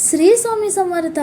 श्री स्वामी समर्थ.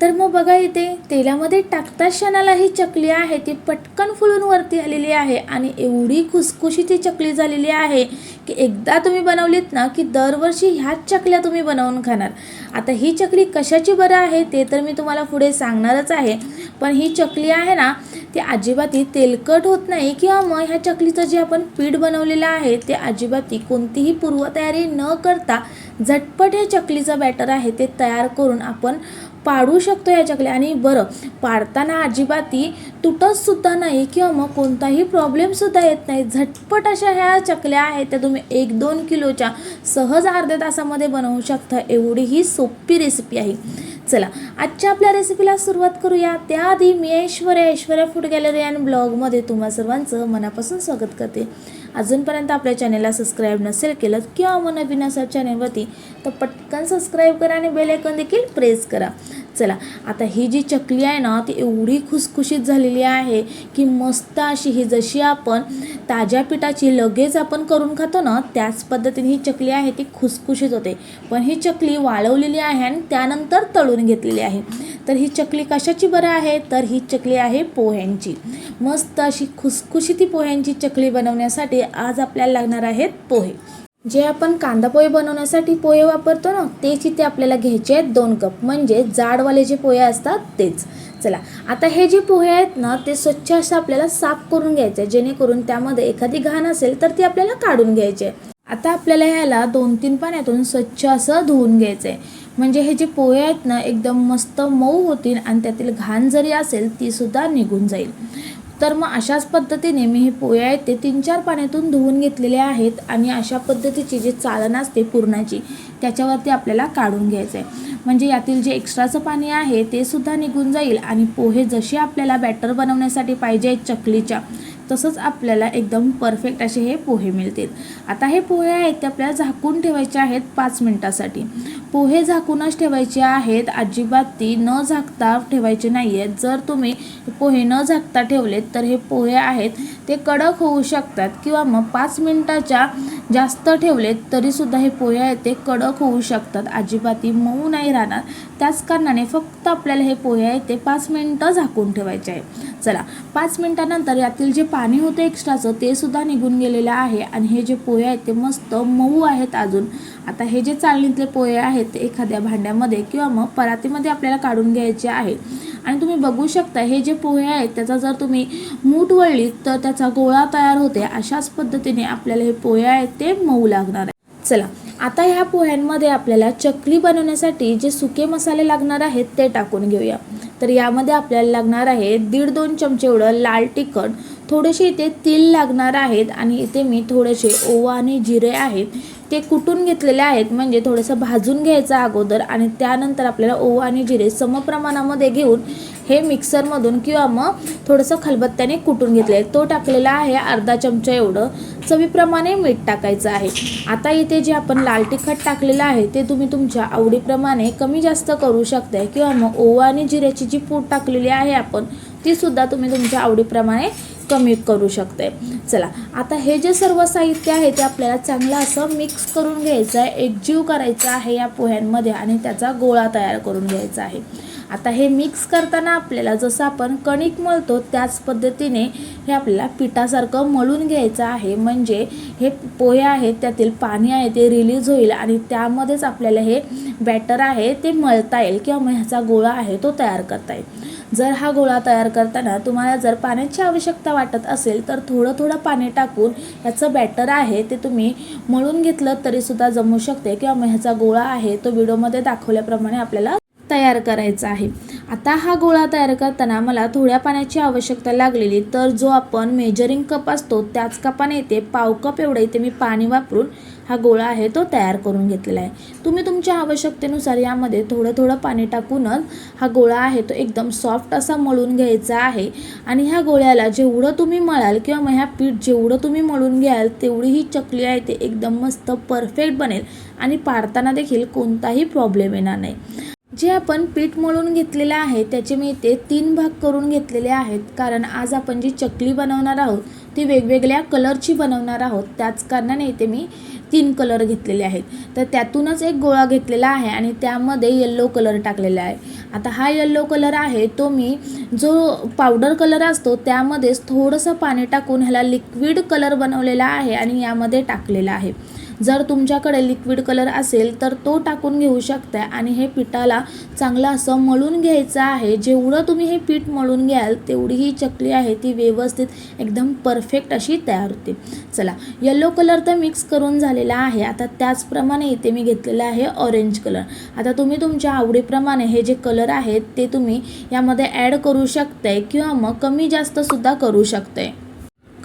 तर मग बघा इथे तेलामध्ये टाकता क्षणाला ही चकली आहे ती पटकन फुलून वरती आलेली आहे आणि एवढी खुसखुशी ती चकली झालेली आहे की एकदा तुम्ही बनवलीत ना की दरवर्षी ह्याच चकल्या तुम्ही बनवून खाणार. आता ही चकली कशाची बरं आहे ते तर मी तुम्हाला पुढे सांगणारच आहे. पण ही चकली आहे ना ती अजिबाती तेलकट होत नाही किंवा मग ह्या चकलीचं जे आपण पीठ बनवलेलं आहे ते अजिबाती कोणतीही पूर्वतयारी न करता झटपट हे चकलीचं बॅटर आहे ते तयार करून आपण पाडू शकतो या चकल्या आणि बरं पाडताना अजिबाती तुटतसुद्धा नाही किंवा मग कोणताही प्रॉब्लेमसुद्धा येत नाही. झटपट अशा ह्या चकल्या आहेत त्या तुम्ही एक दोन किलोच्या सहज अर्ध्या तासामध्ये बनवू शकता. एवढी ही सोपी रेसिपी आहे. चला आजच्या आपल्या रेसिपीला सुरुवात करूया. त्याआधी मी Aishwarya Aishwarya food gallery and ब्लॉगमध्ये तुम्हा सर्वांचं मनापासून स्वागत करते. अजूनपर्यंत आपल्या चॅनेलला सबस्क्राईब नसेल केलं किंवा मग नवीन असा चॅनेलवरती तर पटकन सबस्क्राईब करा आणि बेल आयकॉन देखील प्रेस करा. चला. आता ही जी चकली आहे ना ती एवढी खुसखुशीत झालेली आहे की मस्त अशी ही जशी आपण ताज्या पिठाची लगेच आपण करून खातो ना त्याच पद्धतीने ही चकली आहे ती खुसखुशीत होते. पण ही चकली वाळवलेली आहे आणि त्यानंतर तळून घेतलेली आहे. तर ही चकली कशाची बरं आहे? तर ही चकली आहे पोह्यांची. मस्त अशी खुसखुशी ती पोह्यांची चकली बनवण्यासाठी आज आपल्याला लागणार आहेत पोहे. जे आपण कांदा पोहे बनवण्यासाठी पोहे वापरतो ना तेच इथे आपल्याला घ्यायचे आहेत दोन कप. म्हणजे जाडवाले जे पोहे असतात तेच. चला आता हे जे पोहे आहेत ना ते स्वच्छ असं आपल्याला साफ करून घ्यायचे आहे, जेणेकरून त्यामध्ये एखादी घाण असेल तर ती आपल्याला काढून घ्यायची आहे आता आपल्याला ह्याला दोन तीन पाण्यातून स्वच्छ असं धुवून घ्यायचं आहे म्हणजे हे जे पोहे आहेत ना एकदम मस्त मऊ होतील आणि त्यातील घाण जरी असेल तीसुद्धा निघून जाईल. तर मग अशाच पद्धतीने मी हे पोहे आहेत ते तीन चार पाण्यातून धुवून घेतलेले आहेत आणि अशा पद्धतीची जी चाळण असते पुरणाची त्याच्यावरती आपल्याला काढून घ्यायचं आहे म्हणजे यातील जे एक्स्ट्राचं पाणी आहे ते सुद्धा निघून जाईल आणि पोहे जसे आपल्याला बॅटर बनवण्यासाठी पाहिजे आहेत चकलीच्या तसंच आपल्याला एकदम परफेक्ट असे हे पोहे मिळतील. आता हे पोहे आहेत ते आपल्याला झाकून ठेवायचे आहेत पाच मिनटासाठी. पोहे झाकूनच ठेवायचे आहेत अजिबात ती न झाकता ठेवायचे नाही आहेत जर तुम्ही पोहे न झाकता ठेवलेत तर हे पोहे आहेत ते कडक होऊ शकतात किंवा मग पाच मिनटाच्या जास्त ठेवले तरीसुद्धा हे पोहे आहेत ते कडक होऊ शकतात. अजिबाती मऊ नाही राहणार. त्याच कारणाने फक्त आपल्याला हे पोहे आहेत ते पाच मिनटं झाकून ठेवायचे आहे. चला पाच मिनटानंतर यातील जे पाणी होतं एक्स्ट्राचं ते सुद्धा निघून गेलेलं आहे आणि हे जे पोहे आहेत ते मस्त मऊ आहेत अजून. आता हे जे चालणीतले पोहे आहेत ते एखाद्या भांड्यामध्ये किंवा मग परातीमध्ये आपल्याला काढून घ्यायचे आहे. आणि तुम्ही बघू शकता हे जे पोहे आहेत त्याचा जर तुम्ही मूठ वळलीत तर त्या त्याचा गोळा तयार होते अशाच पद्धतीने आपल्याला हे पोहे आहेत ते मऊ लागणार आहे चला आता ह्या पोह्यांमध्ये आपल्याला चकली बनवण्यासाठी जे सुके मसाले लागणार आहेत ते टाकून घेऊया. तर यामध्ये आपल्याला लागणार आहे दीड दोन चमचे एवढं लाल तिखट. थोडेसे इथे तिल लागणार आहेत आणि इथे मी थोडेसे ओवा आणि जिरे आहेत. ते कुटून घेतलेले आहेत म्हणजे थोडंसं भाजून घ्यायचं अगोदर आणि त्यानंतर आपल्याला ओवा आणि जिरे समप्रमाणामध्ये घेऊन हे मिक्सरमधून किंवा मग थोडंसं खलबत्त्याने कुटून घेतलं आहे तो टाकलेला आहे अर्धा चमचा एवढं. चवीप्रमाणे मीठ टाकायचं आहे. आता इथे जे आपण लाल तिखट टाकलेलं आहे ते तुम्ही तुमच्या आवडीप्रमाणे कमी जास्त करू शकता किंवा मग ओवा आणि जिऱ्याची जी पूड टाकलेली आहे आपण तीसुद्धा तुम्ही तुमच्या आवडीप्रमाणे कमी करू शकते. चला आता हे जे सर्व साहित्य आहे ते आपल्याला चांगलं असं मिक्स करून घ्यायचं आहे. एकजीव करायचं आहे या पोह्यांमध्ये आणि त्याचा गोळा तयार करून घ्यायचा आहे. आता हे मिक्स करताना आपल्याला जसं आपण कणिक मळतो त्याच पद्धतीने हे आपल्याला पिठासारखं मळून घ्यायचं आहे. म्हणजे हे पोहे आहेत त्यातील पाणी आहे ते रिलीज होईल आणि त्यामध्येच आपल्याला हे बॅटर आहे ते मळता येईल किंवा मग ह्याचा गोळा आहे तो तयार करता येईल. जर हा गोळा तयार करताना तुम्हाला जर पाण्याची आवश्यकता वाटत असेल तर थोडं थोडं पाणी टाकून ह्याचं बॅटर आहे ते तुम्ही मळून घेतलं तरीसुद्धा जमू शकते. किंवा मग ह्याचा गोळा आहे तो व्हिडिओमध्ये दाखवल्याप्रमाणे आपल्याला तयार करायचा आहे. आता हा गोळा तयार करताना मला थोड्या पाण्याची आवश्यकता लागलेली तर जो आपण मेजरिंग कप असतो त्याच कपाने येते. पाव कप एवढं इथे मी पाणी वापरून हा गोळा आहे तो तयार करून घेतलेला आहे. तुम्ही तुमच्या आवश्यकतेनुसार यामध्ये थोडं थोडं पाणी टाकूनच हा गोळा आहे तो एकदम सॉफ्ट असा मळून घ्यायचा आहे. आणि ह्या गोळ्याला जेवढं तुम्ही मळाल किंवा मग ह्या पीठ जेवढं तुम्ही मळून घ्याल तेवढी ही चकली आहे ते एकदम मस्त परफेक्ट बनेल. आणि पाडताना देखील कोणताही प्रॉब्लेम येणार नाही. जे आपण पीठ मळून घेतलेलं आहे त्याचे मी ते तीन भाग करून घेतलेले आहेत. कारण आज आपण जी चकली बनवणार आहोत ती वेगवेगळ्या कलरची बनवणार आहोत. त्याच कारणाने इथे मी तीन कलर घेतलेले आहेत. तर त्यातूनच एक गोळा घेतलेला आहे आणि त्यामध्ये येल्लो कलर टाकलेला आहे. आता हा येल्लो कलर आहे तो मी जो पावडर कलर असतो त्यामध्येच थोडंसं पाणी टाकून ह्याला लिक्विड कलर बनवलेला आहे आणि यामध्ये टाकलेला आहे. जर तुमच्याकडे लिक्विड कलर असेल तर तो टाकून घेऊ शकता आणि हे पिठाला चांगलं असं मळून घ्यायचं आहे. जेवढं तुम्ही हे पीठ मळून घ्याल तेवढी ही चकली आहे ती व्यवस्थित एकदम परफेक्ट अशी तयार होते. चला येलो कलर तर मिक्स करून झालेला आहे. आता त्याचप्रमाणे इथे मी घेतलेला आहे ऑरेंज कलर आता तुम्ही तुमच्या आवडीप्रमाणे हे जे कलर आहेत ते तुम्ही यामध्ये ॲड करू शकताय किंवा मग कमी जास्तसुद्धा करू शकताय.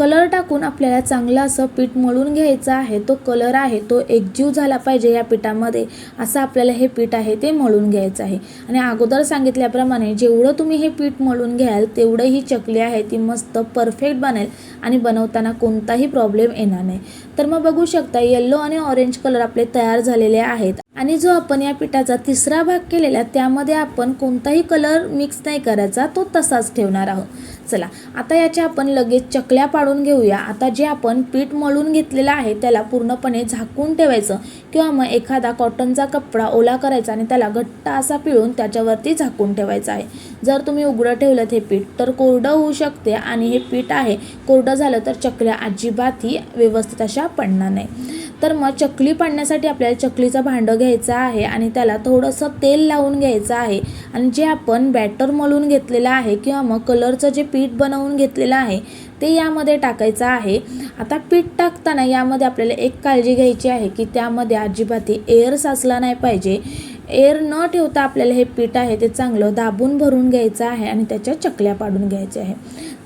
कलर टाकून आपल्याला चांगलं असं पीठ मळून घ्यायचं आहे. तो कलर आहे तो एकजीव झाला पाहिजे या पिठामध्ये. असं आपल्याला हे पीठ आहे ते मळून घ्यायचं आहे. आणि अगोदर सांगितल्याप्रमाणे जेवढं तुम्ही हे पीठ मळून घ्याल तेवढं ही चकली आहे ती मस्त परफेक्ट बनेल आणि बनवताना कोणताही प्रॉब्लेम येणार नाही. तर मग बघू शकता येल्लो आणि ऑरेंज कलर आपले तयार झालेले आहेत. आणि जो आपण या पिठाचा तिसरा भाग केलेला त्यामध्ये आपण कोणताही कलर मिक्स नाही करायचा तो तसाच ठेवणार आहोत. चला आता याच्या आपण लगेच चकल्या पाडून घेऊया. आता जे आपण पीठ मळून घेतलेलं आहे त्याला पूर्णपणे झाकून ठेवायचं. किंवा मग एखादा कॉटनचा कपडा ओला करायचा आणि त्याला घट्ट असा पिळून त्याच्यावरती झाकून ठेवायचा आहे. जर तुम्ही उघडं ठेवलं हे पीठ तर कोरडं होऊ शकते आणि हे पीठ आहे. कोरडं झालं तर चकल्या अजिबातही व्यवस्थित अशा पडणार नाही. तर मग चकली पाडण्यासाठी आपल्याला चकलीचं भांडं घ्यायचं आहे आणि त्याला थोडंसं तेल लावून घ्यायचं आहे. आणि जे आपण बॅटर मळून घेतलेलं आहे किंवा मग कलरचं जे पीठ बनवून घेतलेलं आहे ते यामध्ये टाकायचं आहे. आता पीठ टाकताना यामध्ये आपल्याला एक काळजी घ्यायची आहे की त्यामध्ये अजिबात एअर साचला नाही पाहिजे. एअर न ठेवता आपल्याला हे पीठ आहे ते चांगलं दाबून भरून घ्यायचं आहे आणि त्याच्या चकल्या पाडून घ्यायच्या आहे.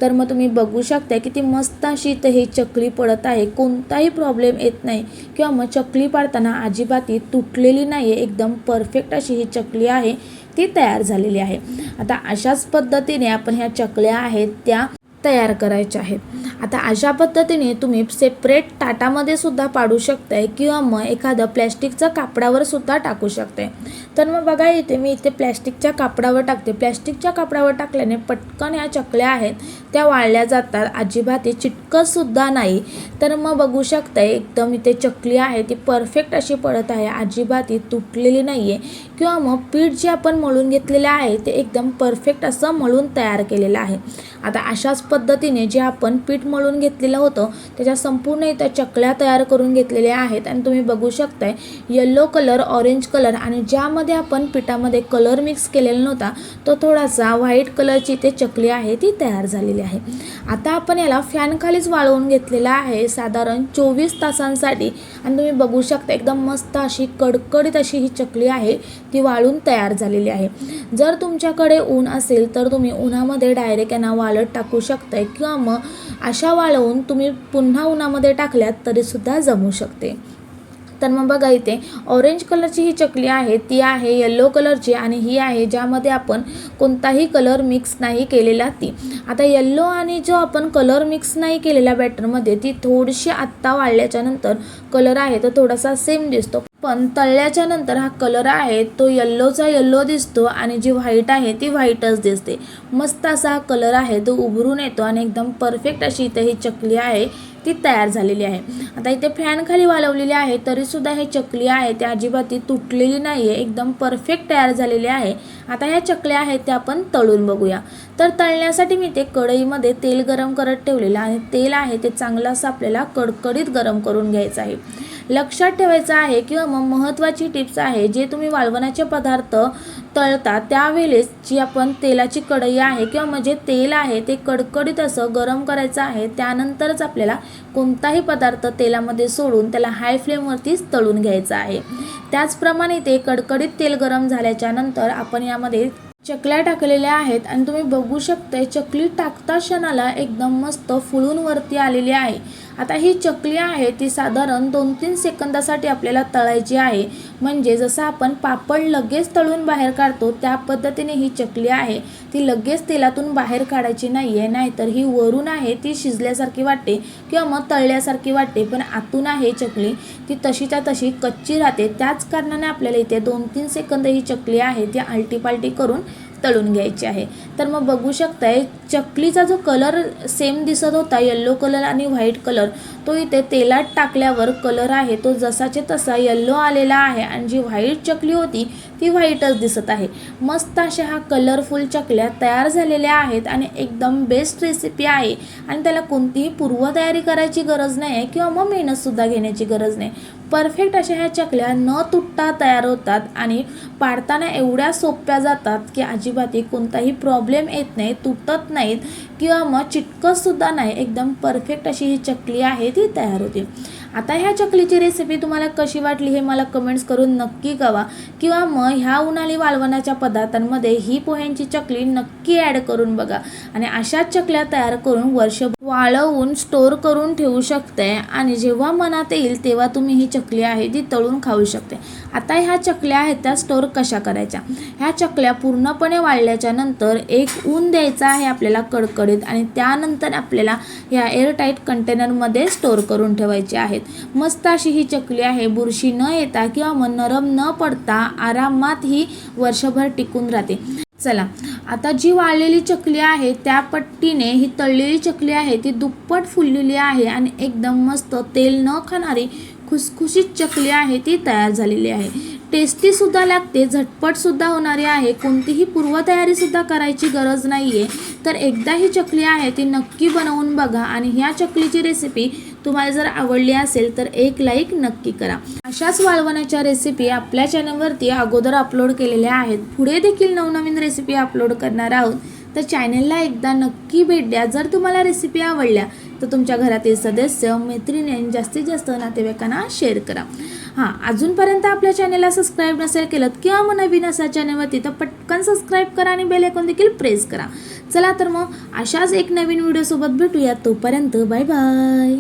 तर मग तुम्ही बघू शकता की ती मस्त अशी इथं ही चकली पडत आहे. कोणताही प्रॉब्लेम येत नाही. किंवा मग चकली पाडताना अजिबात ती तुटलेली नाही आहे एकदम परफेक्ट अशी ही चकली आहे. ती तयार झालेली आहे. आता अशाच पद्धतीने आपण ह्या चकल्या आहेत त्या तयार करायच्या आहेत. आता अशा पद्धतीने तुम्ही सेपरेट ताटामध्ये सुद्धा पाडू शकताय किंवा मग एखादं प्लॅस्टिकचं कापडावर सुद्धा टाकू शकते तर मग बघा इथे मी इथे प्लॅस्टिकच्या कापडावर टाकते. प्लॅस्टिकच्या कापडावर टाकल्याने पटकन ह्या चकल्या आहेत त्या वाळल्या जातात. अजिबात चिटकंसुद्धा नाही. तर मग बघू शकताय एकदम इथे चकली आहे ती परफेक्ट अशी पडत आहे. अजिबात तुटलेली नाही आहे किंवा मग पीठ जे आपण मळून घेतलेले आहे ते एकदम परफेक्ट असं मळून तयार केलेलं आहे. आता अशाच पद्धतीने जे आपण पीठ मळून घेतलेलं होतं. त्याच्या संपूर्ण इथं चकल्या तयार करून घेतलेल्या आहेत. आणि तुम्ही बघू शकताय येल्लो कलर ऑरेंज कलर आणि ज्यामध्ये आपण पिठामध्ये कलर मिक्स केलेला नव्हता तो थोडासा व्हाईट कलरची ते चकली आहे ती तयार झालेली आहे. आता आपण याला फॅनखालीच वाळवून घेतलेला आहे साधारण चोवीस तासांसाठी. आणि तुम्ही बघू शकता एकदम मस्त अशी कडकडीत अशी ही चकली आहे ती वाळून तयार झालेली आहे. जर तुमच्याकडे ऊन असेल तर तुम्ही उन्हामध्ये डायरेक्ट यांना वाळत टाकू शकताय किंवा मग अशा वाळवून तुम्ही पुन्हा उन्हामध्ये टाकल्यात तरीसुद्धा जमू शकते. तर मग बघा इथे ऑरेंज कलरची ही चकली आहे ती आहे येल्लो कलरची आणि ही आहे ज्यामध्ये आपण कोणताही कलर मिक्स नाही केलेला ती. आता येल्लो आणि जो आपण कलर मिक्स नाही केलेल्या बॅटरमध्ये ती थोडीशी आत्ता वाळल्याच्यानंतर कलर आहे तो थोडासा सेम दिसतो. पण तळल्याच्या नंतर हा कलर आहे तो येल्लोचा यल्लो दिसतो आणि जी व्हाईट आहे ती व्हाईटच दिसते. मस्त असा हा कलर आहे तो उभरून येतो आणि एकदम परफेक्ट अशी इथे ही चकली आहे ती तयार झालेली आहे. आता इथे फॅन खाली आहे तरीसुद्धा हे चकली आहे ती अजिबात ती तुटलेली नाही आहे एकदम परफेक्ट तयार झालेली आहे. आता ह्या चकल्या आहेत त्या आपण तळून बघूया. तर तळण्यासाठी मी ते कढईमध्ये तेल गरम करत ठेवलेलं आणि तेल आहे ते चांगलं असं आपल्याला कडकडीत गरम करून घ्यायचं आहे. लक्षात ठेवायचं आहे किंवा महत्त्वाची टिप्स आहे जे तुम्ही वाळवणाचे पदार्थ तळता त्यावेळेस जी आपण तेलाची कढई आहे किंवा म्हणजे तेल आहे ते कडकडीत असं गरम करायचं आहे त्यानंतरच आपल्याला कोणताही पदार्थ तेलामध्ये सोडून त्याला हाय फ्लेमवरतीच तळून घ्यायचा आहे. त्याचप्रमाणे ते कडकडीत तेल गरम झाल्याच्यानंतर आपण यामध्ये चकल्या टाकलेल्या आहेत आणि तुम्ही बघू शकता चकली टाकता क्षणाला एकदम मस्त फुलून वरती आलेली आहे. आता ही चकली आहे ती साधारण दोन तीन सेकंदासाठी आपल्याला तळायची आहे. म्हणजे जसं आपण पापड लगेच तळून बाहेर काढतो त्या पद्धतीने ही चकली आहे. ती लगेच तेलातून बाहेर काढायची नाही आहे नाहीतर ही वरून आहे ती शिजल्यासारखी वाटते किंवा मग तळल्यासारखी वाटते. पण आतून आहे चकली ती तशीच्या तशी कच्ची राहते. त्याच कारणाने आपल्याला इथे दोन तीन सेकंद ही चकली आहे ती आलटीपालटी करून तळून घ्यायची आहे. तर मग बघू शकताय चकलीचा जो कलर सेम दिसत होता येल्लो कलर आणि व्हाईट कलर तो इथे तेलात टाकल्यावर कलर आहे तो जसाचे तसा येल्लो आलेला आहे आणि जी व्हाईट चकली होती ती व्हाईटच दिसत आहे. मस्त अशा हा कलरफुल चकल्या तयार झालेल्या आहेत आणि एकदम बेस्ट रेसिपी आहे. आणि त्याला कोणतीही पूर्वतयारी करायची गरज नाही आहे किंवा मग मेहनतसुद्धा घेण्याची गरज नाही. परफेक्ट अशा ह्या चकल्या न तुटता तयार होतात आणि पाडताना एवढ्या सोप्या जातात की अजिबात कोणताही प्रॉब्लेम येत नाही तुटत नाहीत. किंवा मग चिटकतसुद्धा नाही. एकदम परफेक्ट अशी ही चकली आहे ती तयार होते. आता ह्या चकलीची रेसिपी तुम्हाला कशी वाटली हे मला कमेंट्स करून नक्की कवा किंवा मग ह्या उन्हाळी वाळवणाच्या पदार्थांमध्ये ही पोह्यांची चकली नक्की ॲड करून बघा. आणि अशाच चकल्या तयार करून वर्ष वाळवून स्टोर करून ठेवू शकते. आणि जेव्हा मनात येईल तेव्हा तुम्ही ही चकली आहे ती तळून खाऊ शकते. आता ह्या चकल्या आहेत त्या स्टोर कशा करायच्या? ह्या चकल्या पूर्णपणे वाळल्याच्या नंतर एक ऊन द्यायचा आहे आपल्याला कडकडीत आणि त्यानंतर आपल्याला ह्या एअरटाईट कंटेनरमध्ये स्टोर करून ठेवायचे आहेत. मस्त अशी ही चकली आहे. बुरशी न येता किंवा मग नरम न पडता आरामात ही वर्षभर टिकून राहते. चला. आता जी वाळलेली चकली आहे त्या पट्टीने ही तळलेली चकली आहे ती दुप्पट फुललेली आहे आणि एकदम मस्त तेल न खाणारी खुसखुशीत चकली आहे ती तयार झालेली आहे. टेस्टीसुद्धा लागते झटपटसुद्धा होणारी आहे कोणतीही पूर्वतयारीसुद्धा करायची गरज नाही आहे तर एकदा ही चकली आहे ती नक्की बनवून बघा आणि ह्या चकलीची रेसिपी तुम्हाला जर आवडली असेल तर एक लाईक नक्की करा. अशाच वाळवणाच्या रेसिपी आपल्या चॅनलवरती अगोदर अपलोड केलेल्या आहेत. पुढे देखील नवनवीन रेसिपी अपलोड करणार आहोत. तर चॅनलला एकदा नक्की भेट द्या. जर तुम्हाला रेसिपी आवडल्या तर तुमच्या घरातील सदस्य मैत्रिणी जास्तीत जास्त नातेवाईकांना शेअर करा. हां अजूनपर्यंत आपल्या चॅनलला सबस्क्राईब नसेल केलं किंवा मग नवीन असा चॅनलवरती तर पटकन सबस्क्राईब करा आणि बेल आयकॉन देखील प्रेस करा. चला तर मग अशाच एक नवीन व्हिडिओसोबत भेटूया. तोपर्यंत बाय बाय